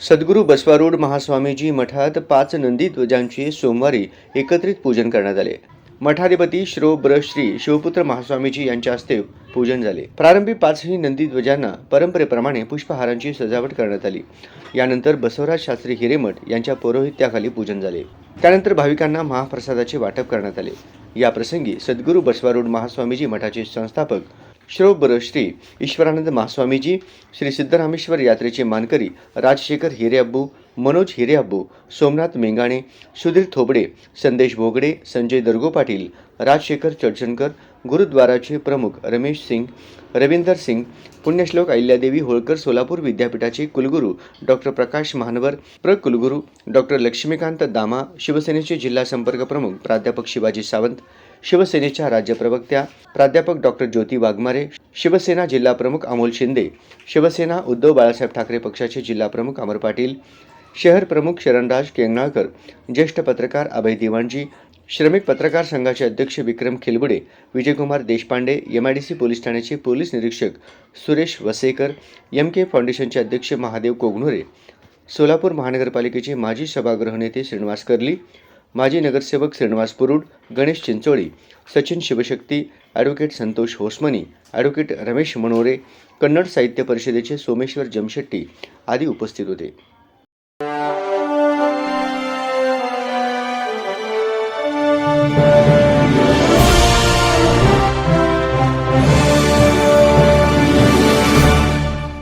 सद्गुरू बसवारूढ महास्वामीजी मठात पाच नंदी ध्वजांचे सोमवारी एकत्रित पूजन करण्यात आले. मठाधिपती श्रो ब्र श्री शिवपुत्र महास्वामीजी यांच्या हस्ते पूजन झाले. प्रारंभी पाचही नंदी ध्वजांना परंपरेप्रमाणे पुष्पहारांची सजावट करण्यात आली. यानंतर बसवराज शास्त्री हिरेमठ यांच्या पौरोहित्याखाली पूजन झाले. त्यानंतर भाविकांना महाप्रसादाचे वाटप करण्यात आले. या प्रसंगी सद्गुरू बसवारूढ महास्वामीजी मठाचे संस्थापक श्रोबर श्री ईश्वरानंद महास्वामीजी श्री सिद्धरामेश्वर यात्रेचे मानकरी राजशेखर हिरेअब्बू मनोज हिरेअब्बू सोमनाथ मेंगाणे सुधीर थोबडे संदेश भोगडे संजय दर्गो पाटील राजशेखर चडचणकर गुरुद्वाराचे प्रमुख रमेश सिंग रवींदर सिंग पुण्यश्लोक अहिल्यादेवी होळकर सोलापूर विद्यापीठाचे कुलगुरू डॉक्टर प्रकाश महानवर प्र कुलगुरू डॉक्टर लक्ष्मीकांत दामा शिवसेनेचे जिल्हा संपर्क प्रमुख प्राध्यापक शिवाजी सावंत शिवसेनेच्या राज्य प्रवक्त्या प्राध्यापक डॉक्टर ज्योती वाघमारे शिवसेना जिल्हा प्रमुख अमोल शिंदे शिवसेना उद्धव बाळासाहेब ठाकरे पक्षाचे जिल्हा प्रमुख अमर पाटील शहर प्रमुख शरणराज केंगणाळकर ज्येष्ठ पत्रकार अभय दिवाणजी श्रमिक पत्रकार संघाचे अध्यक्ष Vikram Khilbude Vijaykumar Deshpande M I D C police ठाण्याचे पोलीस निरीक्षक सुरेश वसेकर एम के फाउंडेशनचे अध्यक्ष महादेव कोगणुरे सोलापूर महानगरपालिकेचे माजी सभागृह नेते श्रीनिवास कर्ली माजी नगरसेवक श्रीनिवास पुरुड गणेश चिंचोळी सचिन शिवशक्ती ॲडव्होकेट संतोष होसमनी ॲडव्होकेट रमेश मनोरे कन्नड साहित्य परिषदेचे सोमेश्वर जमशेट्टी आदी उपस्थित होते.